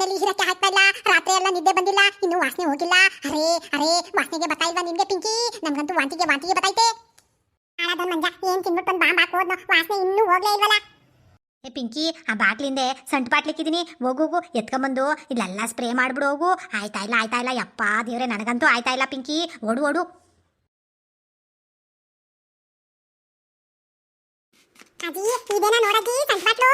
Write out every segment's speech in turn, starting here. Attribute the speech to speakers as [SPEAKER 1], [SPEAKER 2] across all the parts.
[SPEAKER 1] ಮನೇಲಿ ಇರಕ್ಕೆ ಆಗ್ತಾ ಇಲ್ಲ. ರಾತ್ರಿ ಎಲ್ಲ ನಿದ್ದೆ ಬಂದಿಲ್ಲ. ಇನ್ನು ವಾಸನೆ ಹೋಗಿಲ್ಲ. ಅರೇ ಅರೇ ವಾಸನೆಗೆ ಬರ್ತಾ ಇಲ್ವಾ ನಿಮ್ಗೆ ಪಿಂಕಿ? ನಮ್ಗಂತೂ ವಾಂತಿಗೆ ವಾಂತಿಗೆ ಬರ್ತೈತೆ ಹಾಳಾದ ಮಂಜ ಏನ್ ತಿನ್ಬಿಟ್ಟು ಬಂದು ಬಾಂಬ್ ಹಾಕೋದ್ನು ವಾಸನೆ ಇನ್ನೂ ಹೋಗ್ಲೇ ಇಲ್ವಲ್ಲ?
[SPEAKER 2] ಏ ಪಿಂಕಿ ಆ ಬಾಟ್ಲಿಂದೆ ಸಂಟ್ ಬಾಟ್ಲಿಕ್ಕಿದ್ದೀನಿ ಹೋಗೋಗು ಎತ್ಕೊಂಬಂದು. ಇಲ್ಲೆಲ್ಲ ಸ್ಪ್ರೇ ಮಾಡ್ಬಿಡು ಹೋಗು. ಆಯ್ತಾ ಇಲ್ಲ ಆಯ್ತಾ ಇಲ್ಲ. ಯಪ್ಪ ದೇವ್ರೆ ನನಗಂತೂ ಆಯ್ತಾ ಇಲ್ಲ ಪಿಂಕಿ. ಓಡು ಓಡು.
[SPEAKER 1] ಅಜ್ಜಿ ಇದೇನ ಸಂಟ್ ಸಂಟ್ಪಾಟ್ಲು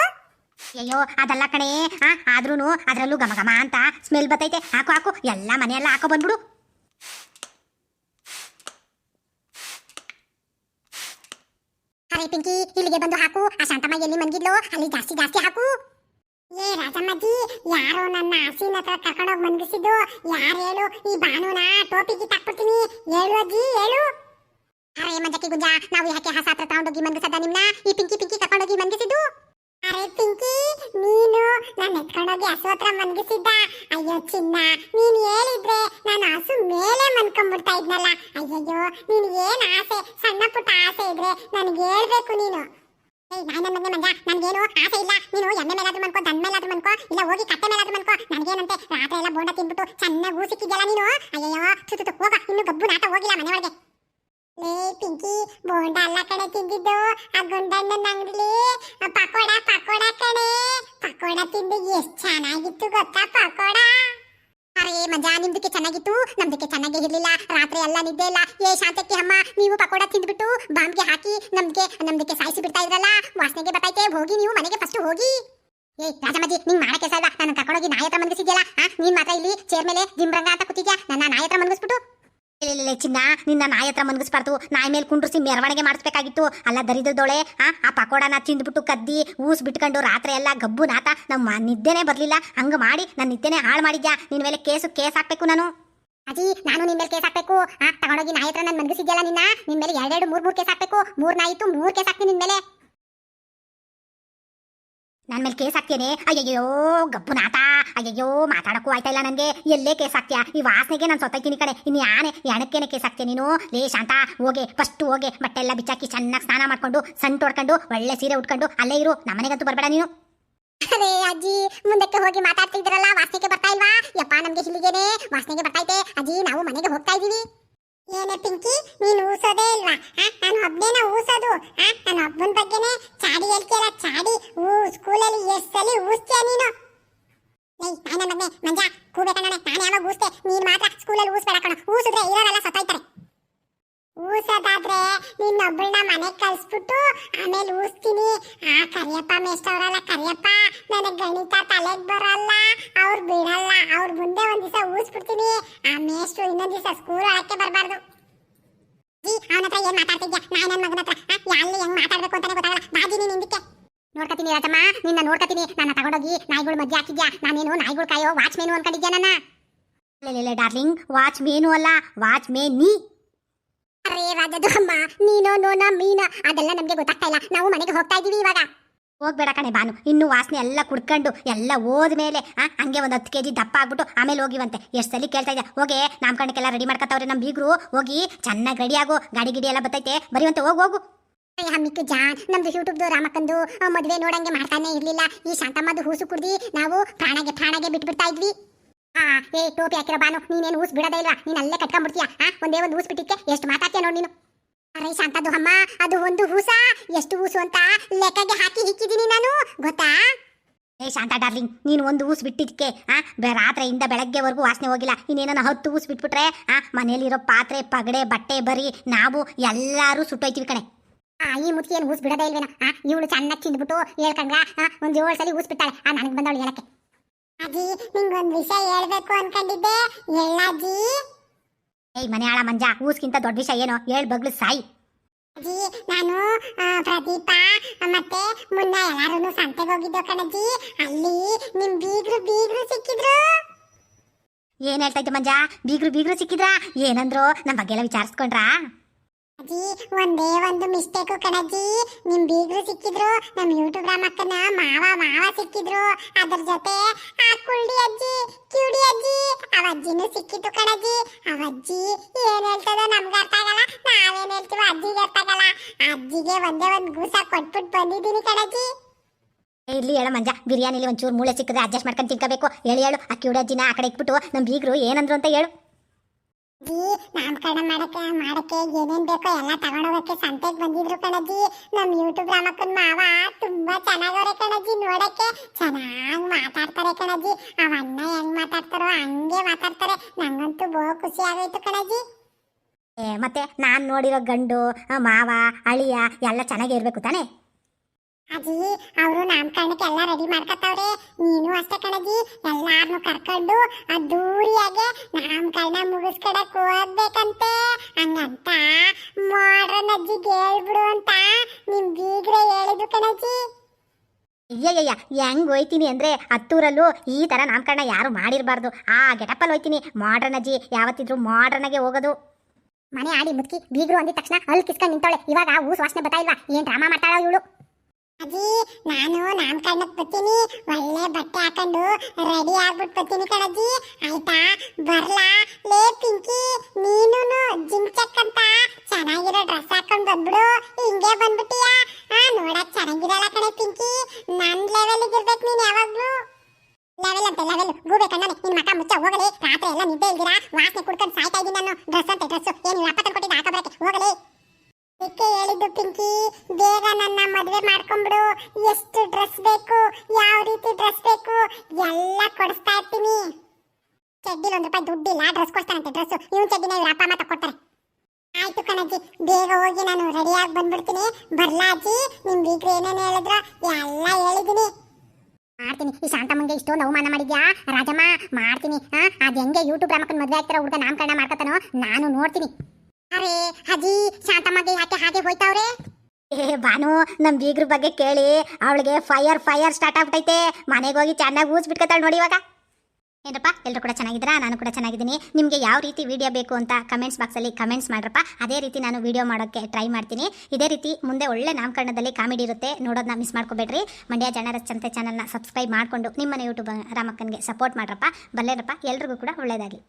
[SPEAKER 2] ಅಯ್ಯೋ ಅದಲ್ಲ ಕಣೆ. ಆ ಆದ್ರೂ ಅದರಲ್ಲೂ ಘಮ ಘಮ ಅಂತ ಸ್ಮೆಲ್ ಬತ್ತೈತೆ ಹಾಕು ಹಾಕು. ಎಲ್ಲ ಮನೆಯೆಲ್ಲ ಹಾಕೋ ಬಂದ್ಬಿಡು.
[SPEAKER 1] ಅರೆ ಪಿಂಕಿ, ಇಲ್ಲಿಗೆ ಬಂದು ಹಾಕು. ಆ ಶಾಂತಮ್ಮ ಎಲ್ಲಿ ಮನ್ಗಿದ್ಲು? ಅಲ್ಲಿ ಜಾಸ್ತಿ ಜಾಸ್ತಿ ಹಾಕು. ಏ ರಾಜಮ್ಮಜ್ಜಿ, ಯಾರೋ ನನ್ನ ಹಸಿನ ಹತ್ರ ಕರ್ಕೊಂಡೋಗಿ ಮನ್ಗಿಸಿದ್ದು? ಯಾರು ಹೇಳು? ಈ ಬಾನುನ ಟೋಪಿಗೆ ತಕ್ಬಿಡ್ತೀನಿ. ಹೇಳು ಅಜ್ಜಿ, ಹೇಳು. ಅರೆ ಮಂಜಕ್ಕಿ ಗುಂಜ, ನಾವು ಯಾಕೆ ಹಸ ಹತ್ರ ತಗೊಂಡೋಗಿ ಮನ್ಗಿಸದ ನಿಮ್ನ? ಈ ಪಿಂಕಿ ಪಿಂಕಿ ಕರ್ಕೊಂಡೋಗಿ ಮನ್ಗಿಸಿದ್ದು ಅರೆ ಪಿಂಕಿ ನೀನು ನನ್ನ ಎತ್ಕೊಂಡೋಗಿ ಹಸು ಹತ್ರ ಮನ್ಗಿಸಿದ್ದ. ಅಯ್ಯೋ ಚಿನ್ನ, ನೀನ್ ಹೇಳಿದ್ರೆ ನಾನು ಹಸು ಮೇಲೆ ಮನ್ಕೊಂಡ್ಬಿಡ್ತಾ ಇದ್ನಲ್ಲ. ಅಯ್ಯಯ್ಯೋ ನೀನ್ ಏನ್ ಆಸೆ? ಸಣ್ಣ ಪುಟ್ಟ ಆಸೆ ಇದ್ರೆ ನನಗೆ ಹೇಳ್ಬೇಕು ನೀನು. ನಾನ್ ಮಗನೇ ಮಂಜ ನನ್ಗೇನು ಆಸೆ ಇಲ್ಲ. ನೀನು ಎಮ್ಮೆ ಮೇಲಾದ್ರೂ ಮನ್ಕೋ, ದನ್ ಮೇಲಾದ್ರೂ ಮನ್ಕೋ, ಇಲ್ಲ ಹೋಗಿ ಕಟ್ಟೆ ಮೇಲಾದ್ರೂ ಮನ್ಕೋ. ನನಗೇನಂತೆ, ರಾತ್ರಿ ಎಲ್ಲ ಬೋಂಡ ತಿನ್ಬಿಟ್ಟು ಚೆನ್ನಾಗಿ ಹೂ ನೀನು? ಅಯ್ಯಯ್ಯೋ ತುತು ಹೋಗ, ಇನ್ನು ಗಬ್ಬು ನಾಟ ಹೋಗಿಲ್ಲ ಮನೆ ಒಳಗೆ. ಲೇ ಪಿಂಕಿ, ಬೋಂಡ ಅಲ್ಲ ಕಡೆ ತಿಂದಿದ್ದು, ಆ ಗುಂಡಣ್ಣನ ಅಂಗಡಿಲಿ. ಪಕೋಡ ತಿಂದು ಎಷ್ಟು ಚೆನ್ನಾಗಿತ್ತು ಗೊತ್ತಾ ಪಕೋಡ ಅರೆ ಮಜಾ ನಿಮ್ದಕ್ಕೆ ಚೆನ್ನಾಗಿತ್ತು, ನಮ್ದಕ್ಕೆ ಚೆನ್ನಾಗೇ ಇರಲಿಲ್ಲ. ರಾತ್ರಿ ಎಲ್ಲ ನಿದ್ದೆ ಇಲ್ಲ. ಏ, ಶಾಂತಕ್ಕೆ ಅಮ್ಮ, ನೀವು ಪಕೋಡ ತಿಂದ್ಬಿಟ್ಟು ಬಾಂಬ್ಗೆ ಹಾಕಿ ನಮ್ಗೆ, ನಮ್ದಕ್ಕೆ ಸಾಯಿಸಿ ಬಿಡ್ತಾ ಇದ್ರಲ್ಲ? ವಾಸನೆಗೆ ಬರ್ತೈತೆ ಹೋಗಿ ನೀವು ಮನೆಗೆ ಫಸ್ಟ್ ಹೋಗಿ. ಏ, ರಾಜಮಜ್ಜಿ ನಿಂಗೆ ಮಾಡಕ್ಕೆ ಇಲ್ಲ ನನ್ನ ಕರ್ಕೊಂಡೋಗಿ ನಾಯತ್ರ ಹತ್ರ ಹಾ ನೀನ್ ಮಾತ್ರ ಇಲ್ಲಿ ಚೇರ್ ಮೇಲೆ ಜಿಮ್ರಂಗ ಅಂತ ಕೂತಿದ್ಯಾ? ನನ್ನ ನಾಯತ್ರ ಮನ್ಗಿಸ್ಬಿಟ್ಟು
[SPEAKER 2] ಚಿನ್ನ, ನಿನ್ನ ನಾಯಿ ಹತ್ರ ಮನ್ಗಿಸ್ಬಾರ್ದು. ನಾಯಿ ಮೇಲೆ ಕುಂಡ್ರಿಸಿ ಮೆರವಣಿಗೆ ಮಾಡಿಸ್ಬೇಕಾಗಿತ್ತು. ಅಲ್ಲ ದರಿದ್ರದೊಳೆ ಆ ಪಕೋಡನ ತಿಂದ್ಬಿಟ್ಟು ಕದ್ದಿ, ಊಸ್ ಬಿಟ್ಕೊಂಡು ರಾತ್ರಿ ಎಲ್ಲ ಗಬ್ಬು ನಾತ. ನಮ್ಮ ನಿದ್ದೆನೇ ಬರಲಿಲ್ಲ. ಹಂಗೆ ಮಾಡಿ ನನ್ನ ನಿದ್ದೆನೇ ಹಾಳು ಮಾಡಿದ್ಯಾ? ನಿನ್ನ ಮೇಲೆ ಕೇಸು ಕೇಸ್ ಹಾಕ್ಬೇಕು ನಾನು.
[SPEAKER 1] ಅಜಿ, ನಾನು ನಿಮ್ಮ ಮೇಲೆ ಕೇಸ್ ಹಾಕ್ಬೇಕು. ಆ, ತಗೊಂಡೋಗಿ ನಾಯಿ ಹತ್ರ ನಾನು ಮನ್ಗಿಸಿದ್ಯಲ್ಲ ನಿನ್ನ? ನಿಮ್ಮ ಮೇಲೆ ಎರಡೆರಡು ಮೂರ್ ಮೂರ್ ಕೇಸ್ ಹಾಕ್ಬೇಕು. ಮೂರ್ ನಾಯಿತು, ಮೂರು ಕೇಸ್ ಹಾಕ್ತೀನಿ ನಿನ್ ಮೇಲೆ.
[SPEAKER 2] ನನ್ನ ಮೇಲೆ ಕೇಸ್ ಹಾಕ್ತೇನೆ ಅಯ್ಯಯ್ಯೋ, ಗಬ್ಬು ನಾಟ ಅಯ್ಯಯ್ಯೋ, ಮಾತಾಡಕ್ಕೂ ಆಯ್ತಾ ಇಲ್ಲ ನನಗೆ. ಎಲ್ಲೇ ಕೇಸ್ ಹಾಕ್ತೀಯಾ? ಈ ವಾಸನೆಗೆ ನಾನು ಸೊತ್ತೈತೀನಿ ಕಡೆ ಇನ್ನು ಯಾನೆ ಎಣಕ್ಕೇನೆ ಕೇಸ್ ಹಾಕ್ತೀನಿ ನೀನು? ಲೇ ಶಾಂತ, ಹೋಗೆ ಫಸ್ಟ್ ಹೋಗೆ. ಬಟ್ಟೆ ಎಲ್ಲ ಬಿಚ್ಚಾಕಿ ಚೆನ್ನಾಗಿ ಸ್ನಾನ ಮಾಡ್ಕೊಂಡು ಸಣ್ಣ ಹೊಡ್ಕೊಂಡು ಒಳ್ಳೆ ಸೀರೆ ಉಟ್ಕೊಂಡು ಅಲ್ಲೇ ಇರು. ನಮ್ಮನೆಗಂತೂ ಬರಬೇಡ ನೀನು.
[SPEAKER 1] ಅರೇ ಅಜ್ಜಿ, ಮುಂದಕ್ಕೆ ಹೋಗಿ ಮಾತಾಡ್ತಿದ್ರಲ್ಲ ವಾಸನೆಗೆ ಬರ್ತಾ ಇಲ್ವಾ? ಯಪ್ಪ, ನಮ್ಗೆ ಇಲ್ಲಿಗೇನೆ ವಾಸನೆಗೆ ಬರ್ತೈತೆ ಅಜ್ಜಿ, ನಾವು ಮನೆಗೆ ಹೋಗ್ತಾ ಇದೀವಿ ಏನೇ ಪಿಂಕಿ, ನೀನು ಊಸೋದೇ ಇಲ್ವಾ? ನಾನು ಒಬ್ಬನೇನ ಊಸೋದು? ನಾನು ಒಬ್ಬನ ಬಗ್ಗೆನೆ ಚಾಡಿ ಹೇಳ್ತೀರ ಚಾಡಿ ಊ, ಸ್ಕೂಲಲ್ಲಿ ಎಷ್ಟು ಸಲ ಊಸ್ತೀಯ ನೀನು? ಏಯ್, ನಾನೇ ಮಗನೆ, ಮಂಜ ಕೂಬೇಕಣ್ಣ ನಾನು ಯಾವಾಗ ಊಸ್ತೆ ನೀನು ಮಾತ್ರ ಸ್ಕೂಲಲ್ಲಿ ಊಸ್ಬೇಡ ಕಣ. ಊಸಿದ್ರೆ ಇರೋರೆಲ್ಲ ಸತ್ತೋಯ್ತಾರೆ. ಊಸೋದಾದ್ರೆ ನಿನ್ನೊಬ್ಬಳನ್ನ ಮನೆಗೆ ಕಳಿಸ್ಬಿಟ್ಟು ಆಮೇಲೆ ಊಸ್ತೀನಿ. ಆ ಕರಿಯಪ್ಪ ಮೇಷ್ಟವ್ರಲ್ಲ ಕರಿಯಪ್ಪ ನನಗೆ ಗಣಿತ ತಲೆಗೆ ಬರಲ್ಲ. ಅವ್ರು ಬಿಡಲ್ಲ. ಅವ್ರ ಮುಂದೆ ಒಂದ್ ದಿವಸ ಊಸ್ಬಿಡ್ತೀನಿ. ಆ ಮೇಷ್ಟ್ರು ಇನ್ನೊಂದ್ ದಿವಸ ಸ್ಕೂಲ್ ಒಳಕ್ಕೆ ಬರಬಾರ್ದು. ಜಿ, ಅವನ ಹತ್ರ ಏನ್ ಮಾತಾಡ್ತಿದ್ಯಾ? ನಾನು ನನ್ನ ಮಗನ ಹತ್ರ ಎಲ್ಲಿ ಹೆಂಗ್ ಮಾತಾಡ್ಬೇಕು ಅಂತಾನೆ ಗೊತ್ತಾಗಲ್ಲ. ಬಾಜಿ ನೀನ್ ಹಿಂದಕ್ಕೆ ನೋಡ್ಕತೀನಿ ರಾಜಮ್ಮ, ನಿನ್ನ ನೋಡ್ಕತೀನಿ. ನನ್ನ ತಗೊಂಡೋಗಿ ನಾಯಿಗಳು ಮಧ್ಯೆ ಹಾಕಿದ್ಯಾ? ನಾನೇನು ನಾಯಿಗಳು ಕಾಯೋ ವಾಚ್ಮೇನು ಅನ್ಕೊಂಡಿದ್ಯಾ ನನ್ನ?
[SPEAKER 2] ಇಲ್ಲ ಡಾರ್ಲಿಂಗ್ ವಾಚ್ ಮೇನು ಅಲ್ಲ ವಾಚ್ ಮೇ ನೀ
[SPEAKER 1] ಅರೇ ರಾಜದು ಅಮ್ಮ ನೀನೋ ನೋನ ಮೀನ ಅದೆಲ್ಲ ನಮ್ಗೆ ಗೊತ್ತಾಗ್ತಾ ಇಲ್ಲ. ನಾವು ಮನೆಗೆ ಹೋಗ್ತಾ ಇದೀವಿ ಇವಾಗ.
[SPEAKER 2] ಹೋಗ್ಬೇಡ ಕಣೆ ಬಾನು ಇನ್ನು ವಾಸನೆ ಎಲ್ಲ ಕುಡ್ಕೊಂಡು ಎಲ್ಲ ಹೋದ್ಮೇಲೆ ಆ ಹಂಗೆ ಒಂದು ಹತ್ತು ಕೆಜಿ ದಪ್ಪ ಆಗ್ಬಿಟ್ಟು ಆಮೇಲೆ ಹೋಗಿವಂತೆ ಎಷ್ಟು ಸಲ ಕೇಳ್ತಾ ಇದ್ದೆ ಹೋಗಿ ನಾಮಕರಣಕ್ಕೆಲ್ಲ ರೆಡಿ ಮಾಡ್ಕೊತಾವ್ರೆ ನಮ್ಮ ಬೀಗರು. ಹೋಗಿ ಚೆನ್ನಾಗಿ ರೆಡಿ ಆಗು ಗಾಡಿ ಗಿಡಿ ಎಲ್ಲ ಬತ್ತೈತೆ. ಬರೀವಂತೆ ಹೋಗು ಹೋಗು.
[SPEAKER 1] ಹಮ್ಮಿಕ್ಕು ಜಾನ್ ನಮ್ದು ಯೂಟ್ಯೂಬ್ದು ರಾಮಕ್ಕಂದು ಮದುವೆ ಮದ್ವೆ ನೋಡಂಗೆ ಮಾಡ್ತಾನೆ ಇರಲಿಲ್ಲ. ಈ ಶಾಂತಮ್ಮದು ಹೂಸು ಕುಡ್ದಿ ನಾವು ಪ್ರಾಣಗೆ ಪ್ರಾಣಗೆ ಬಿಟ್ಬಿಡ್ತಾ ಇದ್ವಿ. ಆ, ಏ, ಟೋಪಿ ಹಾಕಿರೋ ಬಾನು, ನೀನೇನು ಊಸ್ ಬಿಡೋದೇ ಇಲ್ವಾ? ನೀನು ಅಲ್ಲೇ ಕಟ್ಕೊಂಡ್ಬಿಡ್ತೀಯ? ಆ, ಒಂದೇ ಒಂದು ಊಸ್ ಬಿಟ್ಟಿಕ್ಕೆ ಎಷ್ಟು ಮಾತಾಡ್ತೀಯ ನೋಡಿ ನೀನು. ಅರೆ ಶಾಂತದ್ದು ಅಮ್ಮ ಅದು ಒಂದು ಹೂಸ ಎಷ್ಟು ಹೂಸು ಅಂತ ಲೆಕ್ಕಗೆ ಹಾಕಿ ಹಿಕ್ಕಿದ್ದೀನಿ ನಾನು, ಗೊತ್ತಾ?
[SPEAKER 2] ಏ, ಶಾಂತ ಡಾರ್ಲಿಂಗ್, ನೀನು ಒಂದು ಊಸ್ ಬಿಟ್ಟಿದ್ಕೆ, ಆ? ರಾತ್ರಿಯಿಂದ ಬೆಳಗ್ಗೆವರೆಗೂ ವಾಸನೆ ಹೋಗಿಲ್ಲ. ಇನ್ನೇನೋ ಹತ್ತು ಊಸ್ ಬಿಟ್ಬಿಟ್ರೆ, ಆ? ಮನೇಲಿರೋ ಪಾತ್ರೆ, ಪಗಡೆ, ಬಟ್ಟೆ, ಬರಿ, ನಾವು ಎಲ್ಲರೂ ಸುಟ್ಟೋಯ್ತೀವಿ ಕಣೆ.
[SPEAKER 1] ಆ, ಈ ಮುದುಕಿ ಏನು ಊಸ್ ಬಿಡೋದೇ ಇಲ್ವೇನೋ? ಆ, ಇವಳು ಚೆನ್ನಾಗಿ ತಿಂದ್ಬಿಟ್ಟು ಹೇಳ್ಕಂಡ್ರ ಒಂದು ಏಳು ಸಲ ಊಸ್ ಬಿಟ್ಟಾಳೆ. ಆ, ನನಗೆ ಬಂದವಳು ಹೇಳಕ್ಕೆ. ಅಜ್ಜಿ ನಿಂಗೊಂದು ವಿಷಯ ಹೇಳ್ಬೇಕು ಅನ್ಕೊಂಡಿದ್ದೆ. ಎಲ್ಲಜ್ಜಿ
[SPEAKER 2] ಏಯ್ ಮನೆ ಆಳ ಮಂಜ ಊಸ್ಗಿಂತ ದೊಡ್ಡ ವಿಷಯ ಏನೋ? ಹೇಳ್ ಬಗ್ಲು ಸಾಯಿ.
[SPEAKER 1] ಅಜ್ಜಿ ನಾನು ಆ, ಪ್ರದೀಪ ಮತ್ತೆ ಮುನ್ನ ಎಲ್ಲಾರು ಸಂತೆಗೆ ಹೋಗಿದ್ದೋ ಕಣಜ್ಜಿ. ಅಲ್ಲಿ ನಿಮ್ ಬೀಗ್ರು ಬೀಗ್ರು ಸಿಕ್ಕಿದ್ರು.
[SPEAKER 2] ಏನ್ ಹೇಳ್ತಾ ಇದ್ದೆ ಮಂಜ? ಬೀಗ್ರು ಬೀಗ್ರು ಸಿಕ್ಕಿದ್ರಾ? ಏನಂದ್ರು? ನಮ್ಮ ಬಗ್ಗೆ ಎಲ್ಲ ವಿಚಾರಿಸ್ಕೊಂಡ್ರಾ?
[SPEAKER 1] ಅಜ್ಜಿ, ಒಂದೇ ಒಂದು ಮಿಸ್ಟೇಕು ಕಣಜ್ಜಿ. ನಿಮ್ ಬೀಗ್ರು ಸಿಕ್ಕಿದ್ರು, ನಮ್ ಯೂಟ್ಯೂಬ್ ರಾಮಕ್ಕನ ಮಾವ ಮಾವ ಸಿಕ್ಕಿದ್ರು. ಅದ್ರ ಜೊತೆ ಆ ಕುಳ್ಳಿ ಅಜ್ಜಿ, ಕಿವುಡಿ ಅಜ್ಜಿ, ಅವ ಅಜ್ಜಿನೂ ಸಿಕ್ಕಿತ್ತು ಕಣಜ್ಜಿ. ಅವ ಅಜ್ಜಿ ಏನ್ ಹೇಳ್ತದೋ ನಮ್ಗೆ ಅರ್ಥ ಆಗಲ್ಲ, ನಾವೇನ್ ಹೇಳ್ತೀವ ಅಜ್ಜಿಗೆ ಅರ್ಥ ಆಗಲ್ಲ. ಅಜ್ಜಿಗೆ ಒಂದೇ ಒಂದ್ ಗೂಸ ಕೊಟ್ಬಿಟ್ಟು ಬಂದಿದ್ದೀನಿ ಕಣಜ್ಜಿ.
[SPEAKER 2] ಇಲ್ಲಿ ಹೇಳ ಮಂಜ, ಬಿರಿಯಾನಿಲಿ ಒಂಚೂರು ಮೂಳೆ ಸಿಕ್ಕಿದ್ರೆ ಅಡ್ಜಸ್ಟ್ ಮಾಡ್ಕೊಂಡು ತಿನ್ಕೋಬೇಕು. ಹೇಳಿ ಹೇಳು, ಆ ಅಕ್ಕಿ ಅಜ್ಜಿನ ಆ ಕಡೆ ಇಟ್ಬಿಟ್ಟು ನಮ್ ಬೀಗರು ಏನಂದ್ರು ಅಂತ ಹೇಳು.
[SPEAKER 1] ಜಿ ನಾಮಕರಣ ಮಾಡಕ್ಕೆ ಮಾಡಕ್ಕೆ ಏನೇನ್ ಬೇಕೋ ಎಲ್ಲ ತಗೊಂಡೋಗಕ್ಕೆ ಸಂತೆಗೆ ಬಂದಿದ್ರು ಕಣಜಿ. ನಮ್ ಯೂಟ್ಯೂಬ್ ರಾಮಕ್ಕನ್ ಮಾವ ತುಂಬಾ ಚೆನ್ನಾಗವ್ರೆ ಕಣಜಿ, ನೋಡಕ್ಕೆ ಚೆನ್ನಾಗಿ ಮಾತಾಡ್ತಾರೆ ಕಣಜಿ. ಅಣ್ಣ ಹೆಂಗ್ ಮಾತಾಡ್ತಾರೋ ಹಂಗೆ ಮಾತಾಡ್ತಾರೆ. ನಂಗಂತೂ ಬಹು ಖುಷಿ ಆಗೋಯ್ತು
[SPEAKER 2] ಕಣಜಿ. ಮತ್ತೆ ನಾನು ನೋಡಿರೋ ಗಂಡು, ಮಾವ, ಅಳಿಯ ಎಲ್ಲ ಚೆನ್ನಾಗಿರ್ಬೇಕು ತಾನೇ?
[SPEAKER 1] ಅಜ್ಜಿ ಅವರು ನಾಮಕರಣಕ್ಕೆ ಎಲ್ಲ ರೆಡಿ ಮಾಡ್ಕೊತಾವ್ರೆ ನೀನು ಅಷ್ಟೇ ಕಣಜ್ಜಿ. ಎಲ್ಲಾರನ್ನು ಕರ್ಕೊಂಡು ಅದ್ದೂರಿಯಾಗೆ ನಾಮಕರಣ ಮುಗಿಸ್ಕೊಡಕ್ ಓದ್ಬೇಕಂತೆ ಹಂಗಂತ ಮಾಡ್ರನ್ ಅಜ್ಜಿಗೆ ಹೇಳ್ಬಿಡು ಅಂತ ನಿಮ್ ಬೀಗ್ರೆ ಹೇಳಿದ್ರು ಕಣಜ್ಜಿ.
[SPEAKER 2] ಅಯ್ಯಯ್ಯ ಹೆಂಗ್ ಹೋಯ್ತೀನಿ ಅಂದ್ರೆ ಹತ್ತೂರಲ್ಲೂ ಈ ತರ ನಾಮಕರಣ ಯಾರು ಮಾಡಿರ್ಬಾರ್ದು. ಆ ಗೆಟಪ್ಪಲ್ಲಿ ಹೋಯ್ತೀನಿ. ಮಾಡ್ರನ್ ಅಜ್ಜಿ ಯಾವತ್ತಿದ್ರು ಮಾಡ್ರನ್ ಆಗೆ ಹೋಗೋದು.
[SPEAKER 1] ಮನೆ ಆಡಿ ಮುದುಕಿ ಬೀಗ್ರು ಅಂದಿದ ತಕ್ಷಣ ಅಲ್ಲಿ ಕಿಸ್ಕೊಂಡು ನಿಂತವಳೆ. ಇವಾಗ ಊಸ್ ವಾಸನೆ ಬರ್ತಾ ಇಲ್ವಾ? ಏನ್ ಡ್ರಾಮಾ ಮಾಡ್ತಾಳ ಇವಳು? ಅಜ್ಜಿ, ನಾನು ನಾಮಕರಣಕ್ಕೆ ಬರ್ತೀನಿ. ಒಳ್ಳೆ ಬಟ್ಟೆ ಹಾಕೊಂಡು ರೆಡಿ ಆಗ್ಬಿಟ್ಟು ಬರ್ತೀನಿ ಕಣಜ್ಜಿ. ಆಯ್ತಾ? ಬರ್ಲಾ? ಲೇ ಪಿಂಕಿ ನೀನು ಜಿಂಚಕ್ ಅಂತ ಚೆನ್ನಾಗಿರೋ ಡ್ರೆಸ್ ಹಾಕೊಂಡು ಬಂದ್ಬಿಡು. ಹಿಂಗೆ ಬಂದ್ಬಿಟ್ಟಿಯಾ? ಆ, ನೋಡಕ್ ಚೆನ್ನಾಗಿರಲ್ಲ ಕಣೆ ಪಿಂಕಿ. ನನ್ ಲೆವೆಲ್ಗೆ ಇರ್ಬೇಕು ನೀನು ಯಾವಾಗ್ಲೂ. ಲೆವೆಲ್ ಅಂತ ಲೆವೆಲ್ ಗೂಬೆ ಕಣ್ಣನೆ, ನಿನ್ ಮಕ ಮುಚ್ಚ, ಹೋಗಲಿ. ರಾತ್ರಿ ಎಲ್ಲ ನಿದ್ದೆ ಇಲ್ದಿರಾ? ವಾಸನೆ ಕುಡ್ಕೊಂಡು ಸಾಯ್ತಾ ಇದ್ದೀನಿ ನಾನು. ಡ್ರೆಸ್ ಅಂತ ಡ್ರೆಸ್ ಏನು ಅಪ್ಪ ತಂದ್ಕೊಟ್ಟಿದ್ದ ಹಾಕಬರಕ್ಕೆ ಹೋಗಲಿ. ಅದಕ್ಕೆ ಹೇಳಿದ್ದು ಪಿಂಕಿ, ಬೇಗ ನನ್ನ ಮದುವೆ ಮಾಡ್ಕೊಂಬಿಡು. ಎಷ್ಟು ಡ್ರೆಸ್ ಬೇಕು, ಯಾವ ರೀತಿ ಡ್ರೆಸ್ ಬೇಕು, ಎಲ್ಲ ಕೊಡಿಸ್ತಾ ಇರ್ತೀನಿ. ಚಡ್ಡಿಲಿ ಒಂದು ರೂಪಾಯಿ ದುಡ್ಡಿಲ್ಲ, ಡ್ರೆಸ್ ಕೊಡ್ತಾನಂತೆ ಡ್ರೆಸ್ ಇವನ್ ಚಡ್ಡಿನ ಇವ್ರ ಅಪ್ಪ ಅಮ್ಮ ತಕ್ಕೊಡ್ತಾರೆ ಆಯ್ತು ಕಣಜ್ಜಿ, ಬೇಗ ಹೋಗಿ ನಾನು ರೆಡಿಯಾಗಿ ಬಂದ್ಬಿಡ್ತೀನಿ. ಬರ್ಲಾ ಅಜ್ಜಿ, ನಿಮ್ ಬೀಗ್ರು ಏನೇನು ಹೇಳಿದ್ರು ಎಲ್ಲ ಹೇಳಿದ್ದೀನಿ. ಮಾಡ್ತೀನಿ. ಈ ಶಾಂತಮ್ಮಂಗೆ ಇಷ್ಟೊಂದು ಅವಮಾನ ಮಾಡಿದ್ಯಾ? ರಾಜಮ್ಮ, ಮಾಡ್ತೀನಿ. ಹಾ ಅದ್ ಹೆಂಗೆ ಯೂಟ್ಯೂಬ್ ರಾಮಕ್ಕನ್ ಮದುವೆ ಆಗ್ತಾರ ಹುಡುಗ ನಾಮಕರಣ ಮಾಡ್ಕೊತಾನೋ, ನಾನು ನೋಡ್ತೀನಿ. ಅರೆ ಅಜ್ಜಿ ಶಾಂತಮ್ಮಗೆ ಯಾಕೆ ಹಾಗೆ ಹೋಯ್ತಾವ್ರೆ?
[SPEAKER 2] ಏ, ಭಾನು, ನಮ್ ಬೀಗ್ರ ಬಗ್ಗೆ ಕೇಳಿ. ಅವಳಿಗೆ ಫೈರ್ ಫೈರ್ ಸ್ಟಾರ್ಟ್ ಆಗ್ಬಿಟ್ಟೈತೆ ಮನೆಗೆ ಹೋಗಿ ಚೆನ್ನಾಗಿ ಊಸ್ ಬಿಟ್ಕೊತಾಳೆ ನೋಡಿ ಇವಾಗ. ಏನಪ್ಪ ಎಲ್ಲರೂ ಕೂಡ ಚೆನ್ನಾಗಿದ್ದೀರಾ? ನಾನು ಕೂಡ ಚೆನ್ನಾಗಿದ್ದೀನಿ. ನಿಮಗೆ ಯಾವ ರೀತಿ ವಿಡಿಯೋ ಬೇಕು ಅಂತ ಕಮೆಂಟ್ಸ್ ಬಾಕ್ಸಲ್ಲಿ ಕಮೆಂಟ್ಸ್ ಮಾಡ್ರಪ್ಪ. ಅದೇ ರೀತಿ ನಾನು ವಿಡಿಯೋ ಮಾಡೋಕ್ಕೆ ಟ್ರೈ ಮಾಡ್ತೀನಿ. ಇದೇ ರೀತಿ ಮುಂದೆ ಒಳ್ಳೆ ನಾಮಕರಣದಲ್ಲಿ ಕಾಮಿಡಿ ಇರುತ್ತೆ. ನೋಡೋದನ್ನ ಮಿಸ್ ಮಾಡ್ಕೋಬೇಡ್ರಿ. ಮಂಡ್ಯ ಜನರ ಚಂತೆ ಚಾನಲ್ನ ಸಬ್ಸ್ಕ್ರೈಬ್ ಮಾಡಿಕೊಂಡು ನಿಮ್ಮನೆ ಯೂಟ್ಯೂಬ್ ರಾಮಕ್ಕನಿಗೆ ಸಪೋರ್ಟ್ ಮಾಡ್ರಪ್ಪ. ಬಲ್ಲೇರಪ್ಪ ಎಲ್ರಿಗೂ ಕೂಡ ಒಳ್ಳೆಯದಾಗಲಿ